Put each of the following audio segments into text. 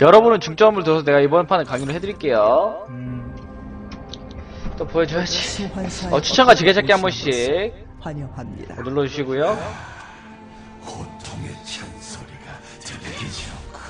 여러분은 중점을 둬서 내가 이번 판에 강의를 해드릴게요. 음, 또 보여줘야지. 어, 추천과 지게찾기 한 번씩 환영합니다. 눌러주시고요. 고통의 찬소리가 들리지 않고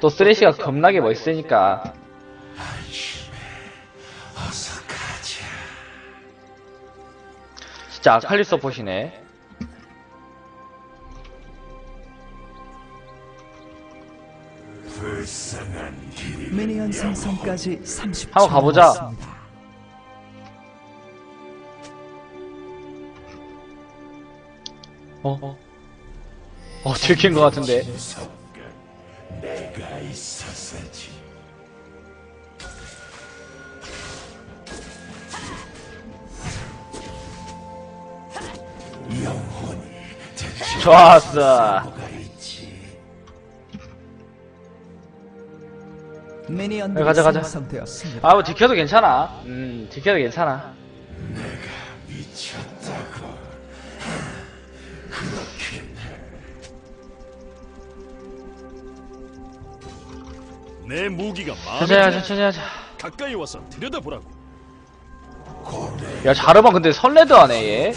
또 쓰레쉬가 겁나게 멋있으니까. 진짜 아칼리스 보시네. 미니언 생성까지 30초 한번 가보자. 남았습니다. 어? 어? 어, 들킨 것 같은데. 내가. 영혼이 대체 좋았어. 미니언 네, 가자, 가자. 생성되었습니다. 아, 뭐, 지켜도 괜찮아. 음, 지켜도 괜찮아. 미쳤다고. 그렇긴 해. 내 무기가 마음에 천천히 하자, 드네. 천천히 하자. 가까이 와서 들여다보라고. 야, 자르반 근데 설레드 하네, 얘.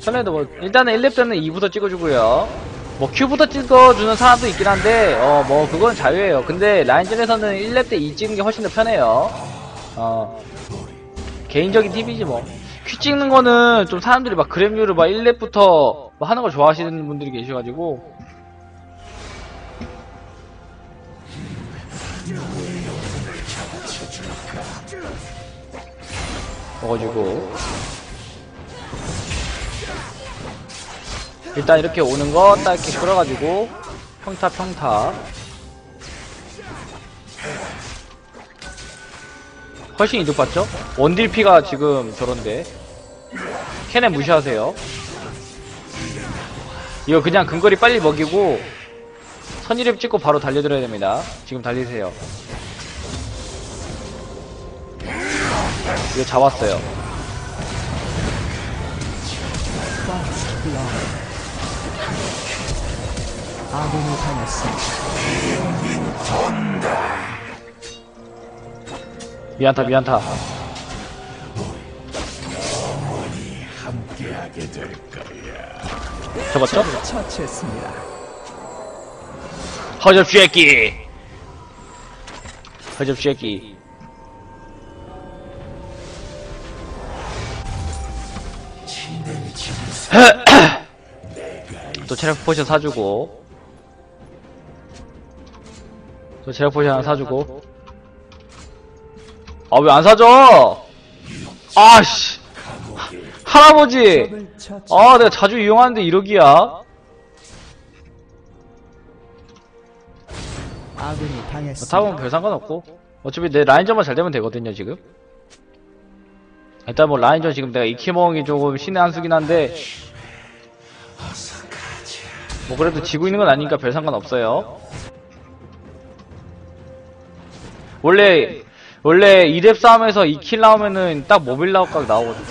설레드 뭐, 일단은 1렙 때는 2부터 찍어주고요. 뭐, Q부터 찍어주는 사람도 있긴 한데, 어, 뭐, 그건 자유예요. 근데, 라인전에서는 1렙 때 2 찍는 게 훨씬 더 편해요. 어. 개인적인 팁이지, 뭐. Q 찍는 거는 좀 사람들이 막 그램류를 막 1렙부터 뭐 하는 걸 좋아하시는 분들이 계셔가지고. 먹어주고. 일단 이렇게 오는 거 딱 이렇게 끌어가지고 평타 평타. 훨씬 이득 봤죠? 원딜 피가 지금 저런데. 캐넨 무시하세요. 이거 그냥 근거리 빨리 먹이고 선이랩 찍고 바로 달려들어야 됩니다. 지금 달리세요. 이거 잡았어요. 아군이 당했습니다. 미안타 미안타. 잡았죠? 처치했습니다. 허접 쉐끼 허접 쉐끼 또 체력 포션 사주고 또 체력 포션 하나 사주고. 아 왜 안 사줘? 아씨. 할아버지. 아 내가 자주 이용하는데 이러기야. 아군이 당했습니다. 탑은 별 상관없고. 어차피 내 라인전만 잘 되면 되거든요 지금. 일단 뭐 라인전 지금 내가 이키몽이 조금 신의 한 수긴 한데. 뭐 그래도 지고 있는 건 아니니까 별 상관없어요 원래 원래 2렙 싸움에서 2킬 나오면은 딱 모빌 라우각 나오거든요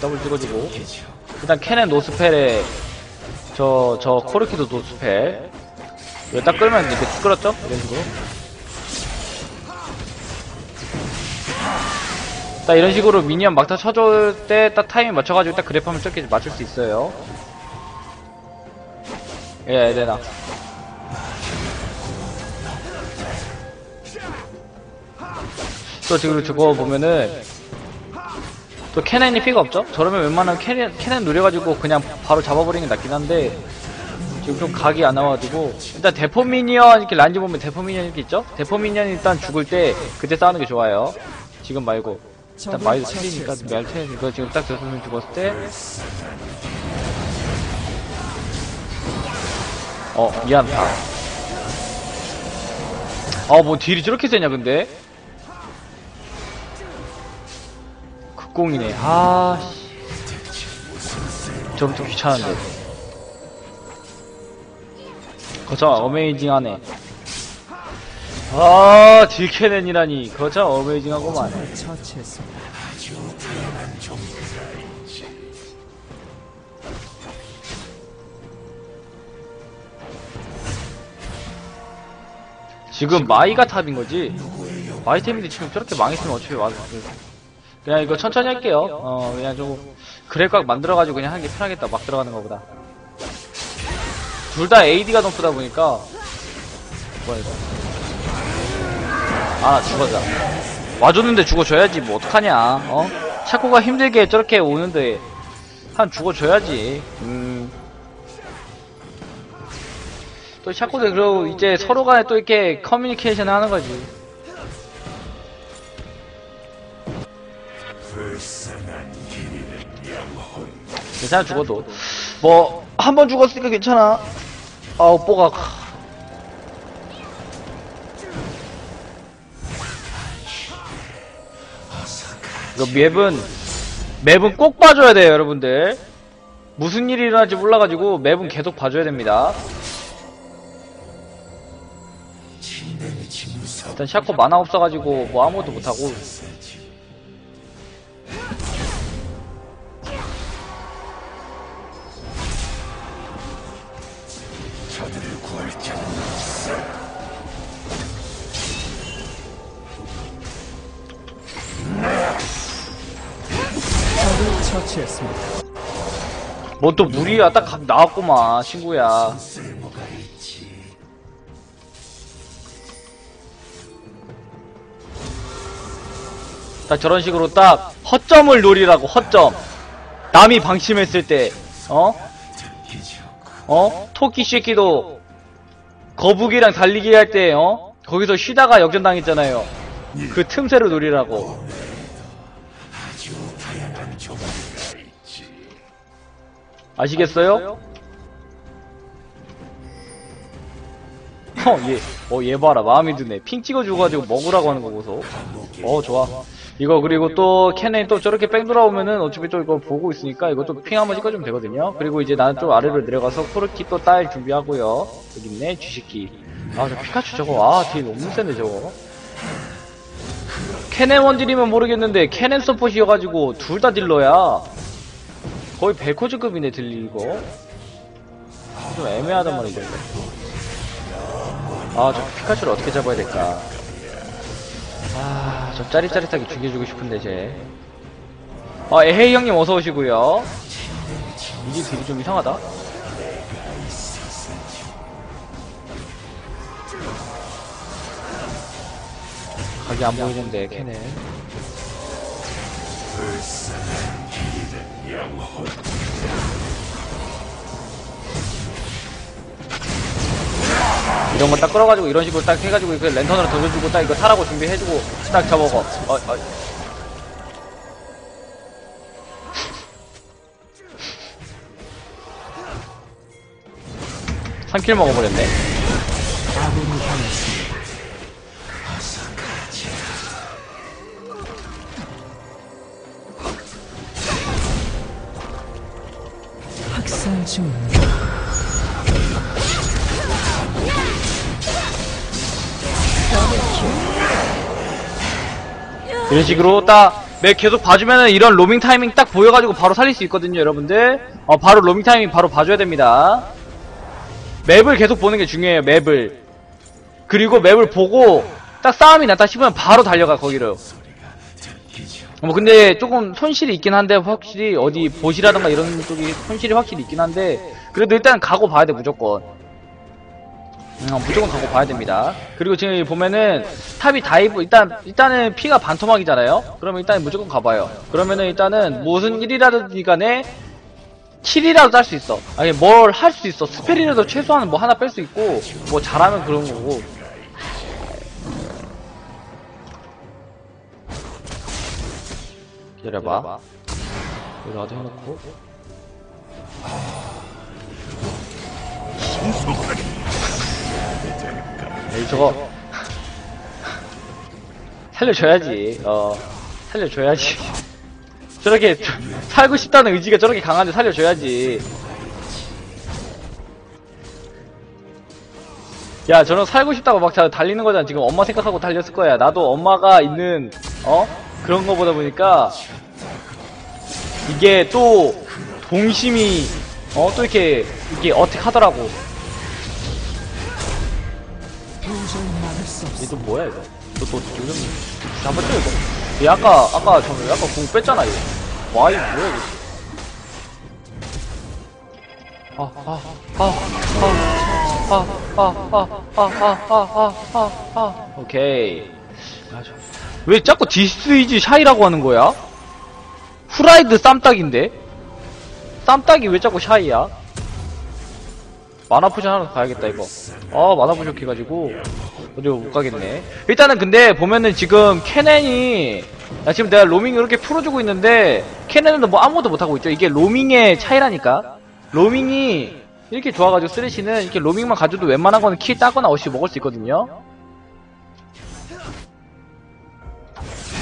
더블 찍어주고 일단 캐넨 노스펠에 저 저 코르키도 노스펠 이거 딱 끌면 이렇게 끌었죠? 이런 식으로. 딱 이런 식으로 미니언 막타 쳐줄 때 딱 타이밍 맞춰가지고 딱 그래프 하면 저렇게 맞출 수 있어요. 예, 에레나. 또 지금 저거 보면은 또 캐넨이 피가 없죠? 저러면 웬만하면 캐넨, 캐넨 노려가지고 그냥 바로 잡아버리는 게 낫긴 한데 지금 좀 각이 안 나와가지고 일단 대포 미니언 이렇게 란지 보면 대포 미니언 이렇게 있죠? 대포 미니언 일단 죽을 때 그때 싸우는 게 좋아요 지금 말고 일단 처치했습니다. 말 틀리니까 이거 지금 딱 대포면 죽었을 때 어, 미안하다. 아, 뭐 딜이 저렇게 세냐, 근데? 60이네. 아, 씨. 좀, 좀 귀찮은데. 거자 어메이징하네. 아, 딜캐넨이라니. 거참 어메이징하고만. 지금 마이가 탑인 거지? 마이템인데 지금 저렇게 망했으면 어차피 와서 그냥 이거 천천히 할게요. 어 그냥 좀 그래각 만들어가지고 그냥 하는 게 편하겠다. 막 들어가는 거보다. 둘 다 AD가 높다 보니까 뭐야 이거? 아 죽어자. 와줬는데 죽어줘야지 뭐 어떡하냐? 어? 샤코가 힘들게 저렇게 오는데 한 죽어줘야지. 음. 또 샤코도 그리고 이제 서로 간에 또 이렇게 커뮤니케이션 하는 거지. 괜찮아 죽어도. 뭐 한 번 죽었으니까 괜찮아. 아 오빠가 이거 맵은 맵은 꼭 봐줘야 돼요 여러분들. 무슨 일이 일어날지 몰라가지고 맵은 계속 봐줘야 됩니다. 일단 샤코 만화 없어가지고 뭐 아무것도 못하고 처치했습니다. 뭐 또 무리야 딱각 나왔구만 친구야 딱 저런 식으로 딱 허점을 노리라고 허점 남이 방심했을 때 어? 어? 토끼 새끼도 거북이랑 달리기 할 때 어? 거기서 쉬다가 역전당했잖아요 그 틈새를 노리라고 아시겠어요? 어, 얘, 어, 얘 봐라. 마음이 드네. 핑 찍어줘가지고 먹으라고 하는 거 보소. 어, 좋아. 이거, 그리고 또, 캔에 또 저렇게 뺑 돌아오면은 어차피 또 이거 보고 있으니까 이것도 핑 한번 찍어주면 되거든요. 그리고 이제 나는 좀 아래로 내려가서 코르키 또 딸 준비하고요. 여기 있네, 쥐새끼. 아, 저 피카츄 저거, 아, 뒤에 너무 센데, 저거. 캐넨 원딜이면 모르겠는데, 캐넨 서폿이어가지고, 둘 다 딜러야. 거의 벨코즈급이네, 들리고. 좀 애매하단 말이죠. 아, 저 피카츄를 어떻게 잡아야 될까? 아, 저 짜릿짜릿하게 죽여주고 싶은데, 쟤. 아, 에헤이 형님 어서 오시고요. 이게 되게 좀 이상하다. 각이 안 보이는데, 걔네. 이런 거 딱 끌어가지고 이런 식으로 딱 해가지고 그 랜턴으로 던져주고 딱 이거 타라고 준비해주고 딱 잡아먹어. 어, 어. 삼킬 먹어버렸네. 학살 중입니다. 이런 식으로 딱, 매 계속 봐주면은 이런 로밍 타이밍 딱 보여가지고 바로 살릴 수 있거든요, 여러분들. 어, 바로 로밍 타이밍 바로 봐줘야 됩니다. 맵을 계속 보는 게 중요해요, 맵을. 그리고 맵을 보고, 딱 싸움이 났다 싶으면 바로 달려가, 거기로. 좋고 뭐 근데 조금 손실이 있긴 한데 확실히 어디 보시라던가 이런 쪽이 손실이 확실히 있긴 한데 그래도 일단 가고 봐야 돼 무조건. 음, 무조건 가고 봐야 됩니다. 그리고 지금 보면은 탑이 다이브 일단 일단은 피가 반토막이잖아요? 그러면 일단 무조건 가봐요. 그러면은 일단은 무슨 일이라든지 간에 킬이라도 딸 수 있어. 아니 뭘 할 수 있어. 스펠이라도 최소한 뭐 하나 뺄 수 있고 뭐 잘하면 그런 거고 기다려봐. 여기 나도 해놓고. 에이, 저거. 살려줘야지. 어. 살려줘야지. 저렇게 살고 싶다는 의지가 저렇게 강한데 살려줘야지. 야, 저는 살고 싶다고 막 자- 달리는 거잖아. 지금 엄마 생각하고 달렸을 거야. 나도 엄마가 있는, 어? 그런 거 보다 보니까, 이게 또, 동심이, 어? 또 이렇게, 이게 어떻게 하더라고. 도저히 막을 수수 없습니다. 얘또 뭐야 이거? 너너 요즘 잡았죠 이거? 얘 아까 아까 저 아까 공 뺐잖아 얘. 와 이거 뭐야 이거? 아아아아아아아아아아아아 오케이. 맞아. 왜 자꾸 디스이지 샤이라고 하는 거야? 후라이드 쌈딱인데? 쌈딱이 왜 자꾸 샤이야? 마나 포션 하나 가야겠다 이거 아 마나 부족해가지고 어디 못 가겠네 일단은 근데 보면은 지금 캐넨이 나 지금 내가 로밍 이렇게 풀어주고 있는데 캐넨은 뭐 아무것도 못하고 있죠 이게 로밍의 차이라니까 로밍이 이렇게 좋아가지고 쓰레쉬는 이렇게 로밍만 가져도 웬만한 거는 킬 따거나 없이 먹을 수 있거든요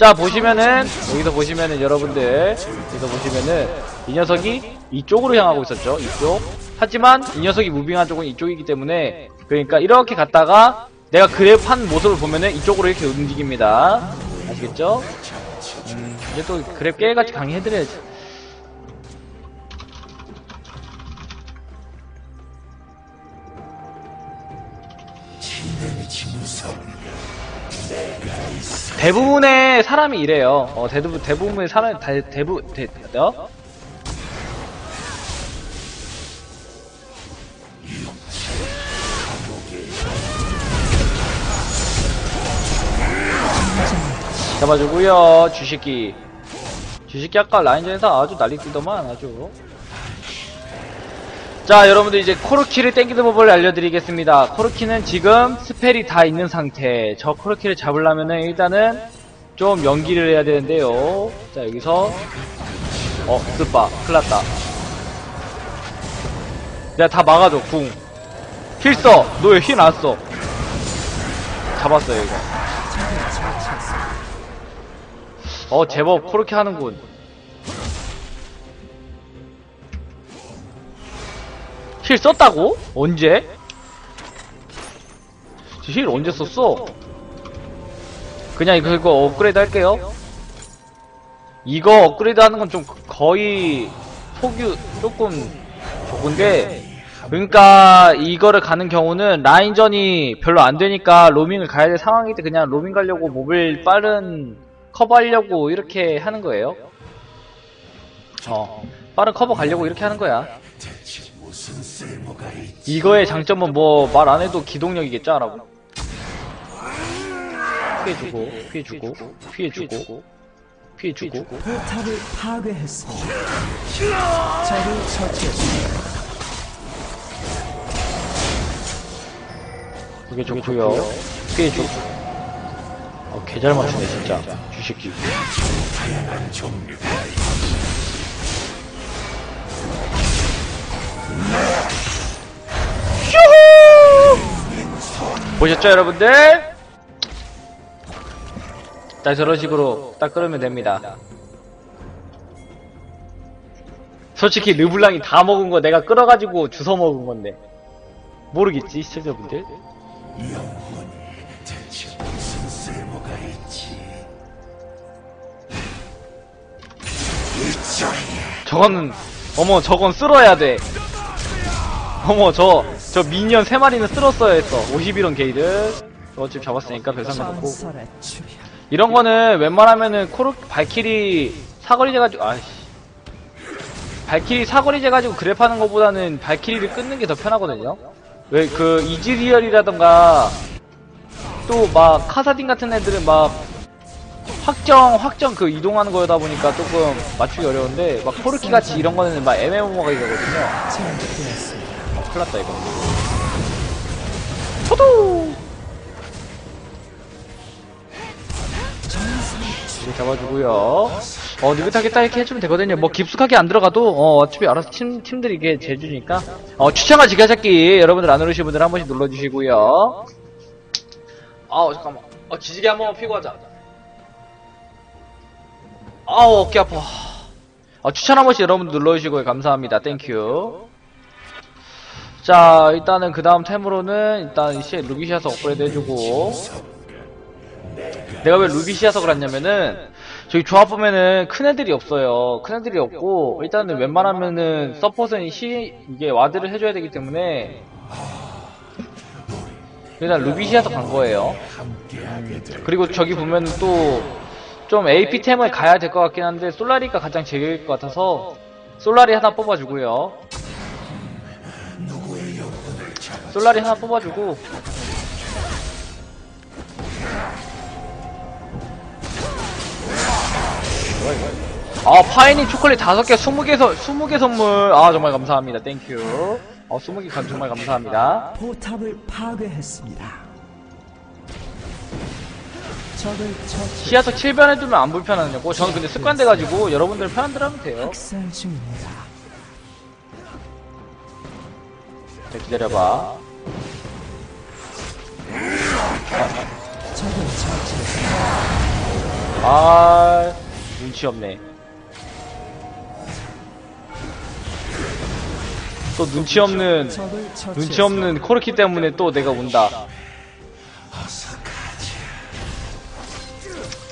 자, 보시면은, 여기서 보시면은 여러분들, 여기서 보시면은, 이 녀석이 이쪽으로 향하고 있었죠. 이쪽. 하지만 이 녀석이 무빙한 쪽은 이쪽이기 때문에, 그러니까 이렇게 갔다가, 내가 한 모습을 보면은 이쪽으로 이렇게 움직입니다. 아시겠죠? 음, 이제 또 그랩 깨같이 강의해드려야지. 대부분의 사람이 이래요. 어, 대부분, 대부분의 사람, 대, 대부, 대, 어? 잡아주고요 주식기 주식기 아까 라인전에서 아주 난리 뛰더만 아주 자 여러분들 이제 코르키를 땡기는 법을 알려드리겠습니다. 코르키는 지금 스펠이 다 있는 상태. 저 코르키를 잡으려면은 일단은 좀 연기를 해야 되는데요. 자 여기서 어 스파 큰일났다. 내가 다 막아줘 궁. 힐써. 너 왜 힐 안써. 잡았어요 이거. 어 제법 코르키 하는군 힐 썼다고? 언제? 저힐 언제 썼어? 그냥 이거, 이거 업그레이드 할게요 이거 업그레이드 하는 건 좀 거의 속유 조금 적은데 그러니까 이거를 가는 경우는 라인전이 별로 안 되니까 로밍을 가야 될 상황일 때 그냥 로밍 가려고 몹을 빠른 커버하려고 이렇게 하는 거예요. 어, 빠른 커버 가려고 이렇게 하는 거야. 이거의 장점은 뭐 말 안 해도 기동력이겠죠, 여러분. 피해주고, 피해주고, 피해주고, 피해주고. 포탑을 파괴했습니다. 적을 처치했습니다. 그게 좋고요. 피해주고. 어, 개잘 맞추네, 진짜. 주식기. 보셨죠, 여러분들? 자, 저런 식으로 딱 끓으면 됩니다. 솔직히 르블랑이 다 먹은 거 내가 끓어가지고 주워 먹은 건데. 모르겠지, 시청자분들? 저거는, 어머, 저건 쓸어야 돼. 어머, 저, 저 미니언 3마리는 쓸었어야 했어. 51원 게이드. 저거 지금 잡았으니까 별 상관없고. 전설의 출현. 이런 거는 웬만하면은 코르 발키리 사거리 재가지고 아이씨 발키리 사거리 재가지고 그랩 하는 것보다는 발키리를 끊는 게 더 편하거든요. 왜 그 이즈리얼이라던가 또 막 카사딘 같은 애들은 막 확정 확정 그 이동하는 거다 보니까 조금 맞추기 어려운데 막 코르키 같이 이런 거는 막 애매모호하게 되거든요. 제압되었습니다. 어, 큰일 났다 이거. 초도 이렇게 잡아주고요. 어, 느긋하겠다 이렇게 해주면 되거든요. 뭐 깊숙하게 안 들어가도 어, 어차피 알아서 팀, 팀들이 이게 재주니까. 어, 추천과 지켜찾기 여러분들 안 누르신 분들 한 번씩 눌러주시고요. 아우 잠깐만. 어, 지지개 한 번만 피고 하자. 아우 어깨 아파 아, 추천 한 번씩 여러분 눌러주시고요 감사합니다 땡큐 자 일단은 그 다음 템으로는 일단 시 루비시아서 업그레이드 해주고. 내가 왜 루비시아서 그랬냐면은 저기 조합 보면은 큰 애들이 없어요. 큰 애들이 없고 일단은 웬만하면은 서폿은 시 이게 와드를 해줘야 되기 때문에 일단 루비시아서 간 거예요. 그리고 저기 보면 또 좀 AP템을 가야 될 것 같긴 한데 솔라리가 가장 제일 것 같아서 솔라리 하나 뽑아주고요. 솔라리 하나 뽑아주고 아 파이닝 초콜릿 다섯 개, 스무 개 선, 스무 개 선물. 아 정말 감사합니다. 땡큐. 어 스무 개 감- 정말 감사합니다. 포탑을 파괴했습니다. 시야석 7변 해두면 안 불편하냐고? 저는 근데 습관돼가지고 여러분들 편한 대로 하면 돼요. 학살 중입니다. 자, 기다려봐. 적을 처치했습니다. 아 눈치 없네. 또 눈치 없는. 눈치 없는 코르키 때문에 또 내가 운다.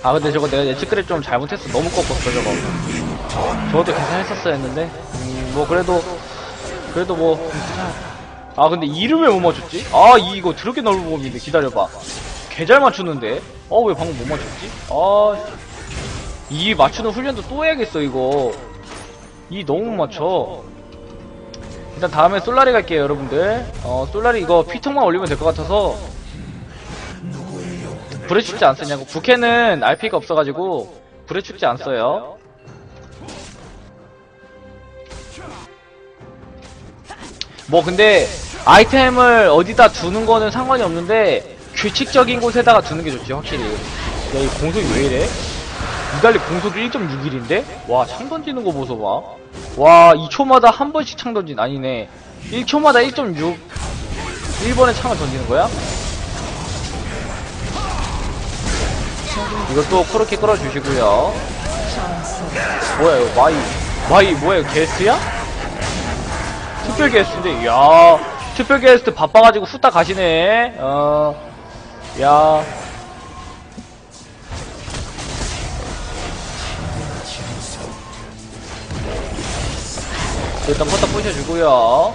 아 근데 저거 내가 예측 그래 좀 잘못했어. 너무 꺾었어 저거. 저것도 계산했었어야 했는데. 음, 뭐 그래도 그래도 뭐. 아 근데 이름을 못 맞췄지? 아 이거 드럽게 넓은 범인데 기다려봐. 개 잘 맞추는데. 어 왜 방금 못 맞췄지? 아. 이 맞추는 훈련도 또 해야겠어 이거. 이 너무 못 맞춰. 일단 다음에 솔라리 갈게요 여러분들 어 솔라리 이거 피통만 올리면 될 것 같아서 불에 춥지 안 쓰냐고 부캐는 RP가 없어가지고 불에 춥지 안 써요 뭐 근데 아이템을 어디다 두는 거는 상관이 없는데 규칙적인 곳에다가 두는 게 좋지 확실히 야 이 공속이 왜 이래? 이달리 공속이 1.61인데? 와, 창 던지는 거 보소 봐. 와, 2초마다 한 번씩 창 던진, 아니네. 1초마다 1.6, 1번에 창을 던지는 거야? 이것도 코르키 끌어주시고요 뭐야, 이거, 마이. 마이, 뭐야, 이거 게스트야? 특별 게스트인데, 이야. 특별 게스트 바빠가지고 후딱 가시네. 어, 야. 일단 포터 부셔주고요.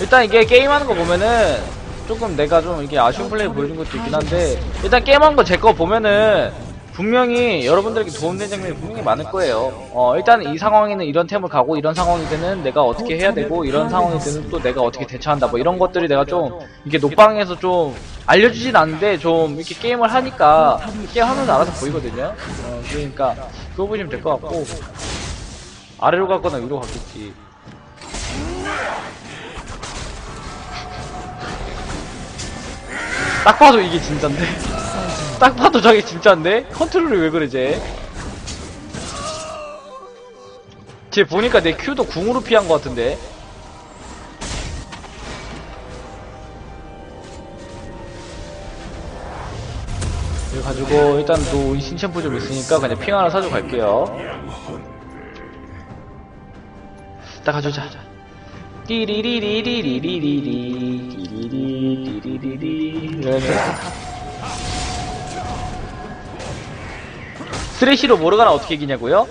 일단 이게 게임하는 거 보면은 조금 내가 좀 이게 아쉬운 플레이 보여준 것도 있긴 한데 일단 게임하는 거제 거 보면은 분명히 여러분들에게 도움되는 장면이 분명히 많을 거예요. 어 일단 이 상황에는 이런 템을 가고 이런 상황이 되는 내가 어떻게 해야 되고 이런 상황이 되는 또 내가 어떻게 대처한다 뭐 이런 것들이 내가 좀 이게 녹방에서 좀 알려주진 않는데 좀 이렇게 게임을 하니까 게임 하면서 알아서 보이거든요. 어 그러니까 그거 보시면 될 것 같고 아래로 갔거나 위로 갔겠지. 딱 봐도 이게 진짠데? 딱 봐도 저게 진짠데? 컨트롤이 왜 그래, 쟤? 쟤 보니까 내 큐도 궁으로 피한 것 같은데? 이거 가지고 일단 또 신챔프 좀 있으니까 그냥 핑 하나 사주고 갈게요. 딱 가져자. 띠리리리리리리리리 띠리리리리리리 쓰레쉬로 모르가나 어떻게 이기냐고요?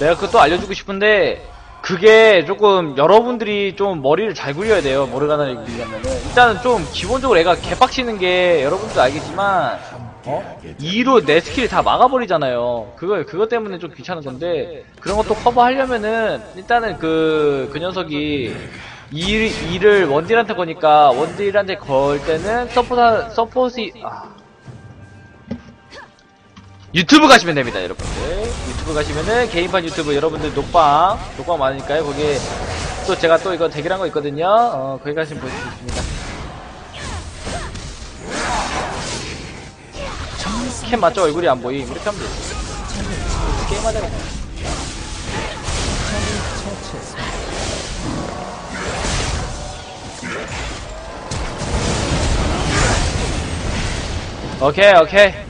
내가 그것도 알려주고 싶은데 그게 조금 여러분들이 좀 머리를 잘 굴려야 돼요 모르가나를 이기려면은 일단은 좀 기본적으로 애가 개빡치는 게 여러분도 알겠지만 어? 2로 내 스킬을 다 막아버리잖아요. 그거, 그것 때문에 좀 귀찮은 건데, 그런 것도 커버하려면은, 일단은 그, 그 녀석이, 2, 2를 원딜한테 거니까, 원딜한테 걸 때는, 서포트, 서포시, 아. 유튜브 가시면 됩니다, 여러분들. 유튜브 가시면은, 개인판 유튜브 여러분들 녹방, 녹방 많으니까요. 거기에, 또 제가 또 이거 대결한 거 있거든요. 어, 거기 가시면 볼수 있습니다. 캠 맞죠? 얼굴이 안 보임. 이렇게 하면 되지. 게임하자. 그냥. 처치했습니다. 오케이, 오케이.